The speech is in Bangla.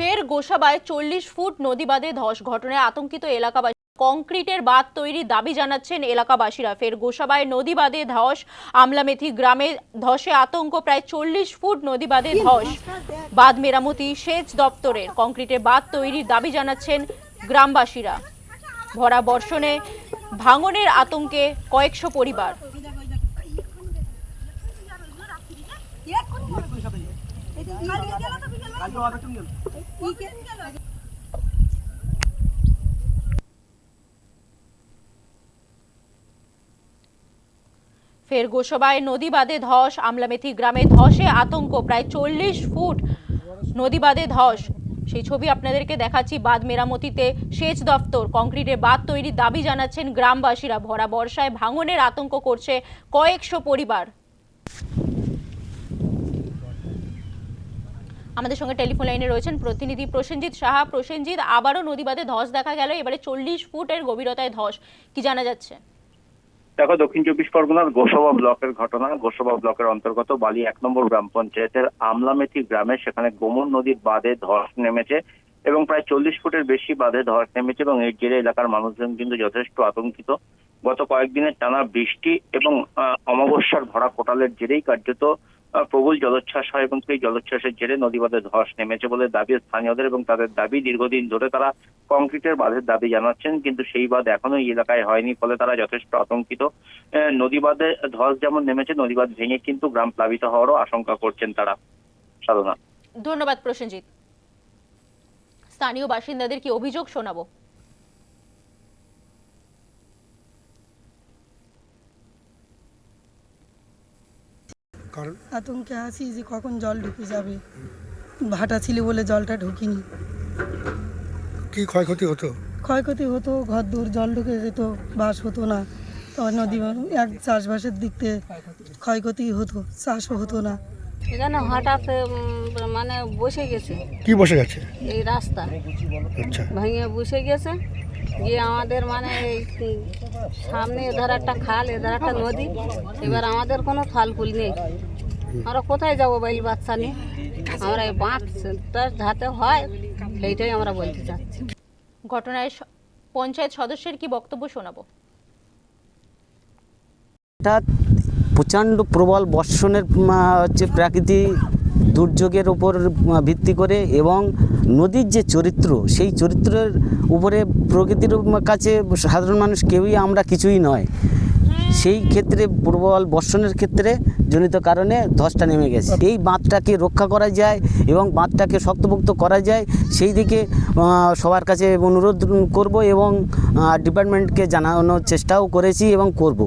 ফের গোসাবায় চল্লিশ ফুট নদী বাঁধে ধস ঘটনায় আতঙ্কিত এলাকাবাসী। কংক্রিটের বাঁধ তৈরি দাবি জানাচ্ছেন এলাকাবাসীরা। ফের গোসাবায় নদী বাঁধে ধস। আমলামেথি গ্রামে ধসে আতঙ্ক প্রায় চল্লিশ ফুট নদী বাঁধে ধস। বাঁধ মেরামতি সেচ দপ্তরের কংক্রিটের বাঁধ তৈরির দাবি জানাচ্ছেন গ্রামবাসীরা। ভরা বর্ষণে ভাঙনের আতঙ্কে কয়েকশো পরিবার। ফের গোসবায় নদী বাঁধে ধস, আমলামেথি গ্রামে ধসে আতঙ্ক, প্রায় চল্লিশ ফুট নদী বাঁধে ধস। সেই ছবি আপনাদেরকে দেখাচ্ছি বাঁধ মেরামতিতে। সেচ দপ্তর, কংক্রিটের বাঁধ তৈরির দাবি জানাচ্ছেন গ্রামবাসীরা। ভরা বর্ষায় ভাঙনের আতঙ্ক করছে কয়েকশো পরিবার। আমাদের সঙ্গে টেলিফোন লাইনে রয়েছেন প্রতিনিধি প্রসেনজিৎ সাহা। প্রসেনজিৎ, আবারও নদী বাঁধে ধস দেখা গেল, এবারে চল্লিশ ফুটের গভীরতায় ধস। কি জানা যাচ্ছে? দেখো, দক্ষিণ চব্বিশ পরগনার গোসবা ব্লকের ঘটনা, গোসবা ব্লকের অন্তর্গত বালি এক নম্বর গ্রাম পঞ্চায়েতের আমলামেথি গ্রামে সেখানে গোমর নদীর বাঁধে ধস নেমেছে এবং প্রায় চল্লিশ ফুটের বেশি বাঁধে ধস নেমেছে এবং এর জেরে এলাকার মানুষজন কিন্তু যথেষ্ট আতঙ্কিত। গত কয়েকদিনের টানা বৃষ্টি এবং অমাবস্যার ভরা কোটালের জেরেই কার্যত প্রবল জলোচ্ছ্বাস হয় এবং সেই জলোচ্ছ্বাসের জেরে নদী বাঁধে ধস নেমেছে বলে দাবি স্থানীয়দের এবং তাদের দাবি দীর্ঘদিন ধরে তারা কংক্রিটের বাঁধের দাবি জানাচ্ছেন কিন্তু সেই বাঁধ এখনও এই এলাকায় হয়নি ফলে তারা যথেষ্ট আতঙ্কিত। আহ, নদী বাঁধে ধস যেমন নেমেছে নদী বাঁধ ভেঙে কিন্তু গ্রাম প্লাবিত হওয়ারও আশঙ্কা করছেন তারা। সাধনা। ধন্যবাদ প্রসেনজিৎ। স্থানীয় বাসিন্দাদের কি অভিযোগ শোনাবো? কারণ আতঙ্কে আছি যে কখন জল ঢুকে যাবে? ভাটা ছিল বলে জলটা ঢুকিনি। কি ক্ষয়ক্ষতি হতো? ক্ষয়ক্ষতি হতো ঘর দূর জল ঢুকে যেত বাস হতো না। তখন নদী এক চাষবাসের দিক থেকে ক্ষয়ক্ষতি হতো চাষও হতো না। এখানে হঠাৎ মানে বসে গেছে। কি বসে গেছে? এই রাস্তা। আচ্ছা। ভেঙে বসে গেছে। গিয়ে আমাদের মানে এই সামনে এধার একটা খাল এধার একটা নদী। এবার আমাদের কোনো ফাল ফুল নেই। আমরা কোথায় যাব বাইল বাচ্চা নিয়ে? আমরা এই বাঁধটা যাতে হয় সেইটাই আমরা বলতে চাচ্ছি। ঘটনায় স- পঞ্চায়েত সদস্যের কি বক্তব্য শোনাবো? হঠাৎ প্রচণ্ড প্রবল বর্ষণের হচ্ছে প্রাকৃতিক দুর্যোগের উপর ভিত্তি করে এবং নদীর যে চরিত্র, সেই চরিত্রের উপরে প্রকৃতির কাছে সাধারণ মানুষ কেউই আমরা কিছুই নয়। সেই ক্ষেত্রে প্রবল বর্ষণের ক্ষেত্রে জনিত কারণে ধসটা নেমে গেছে। এই বাঁধটাকে রক্ষা করা যায় এবং বাঁধটাকে শক্তপোক্ত করা যায়, সেই দিকে সবার কাছে অনুরোধ করব এবং ডিপার্টমেন্টকে জানানোর চেষ্টাও করেছি এবং করব।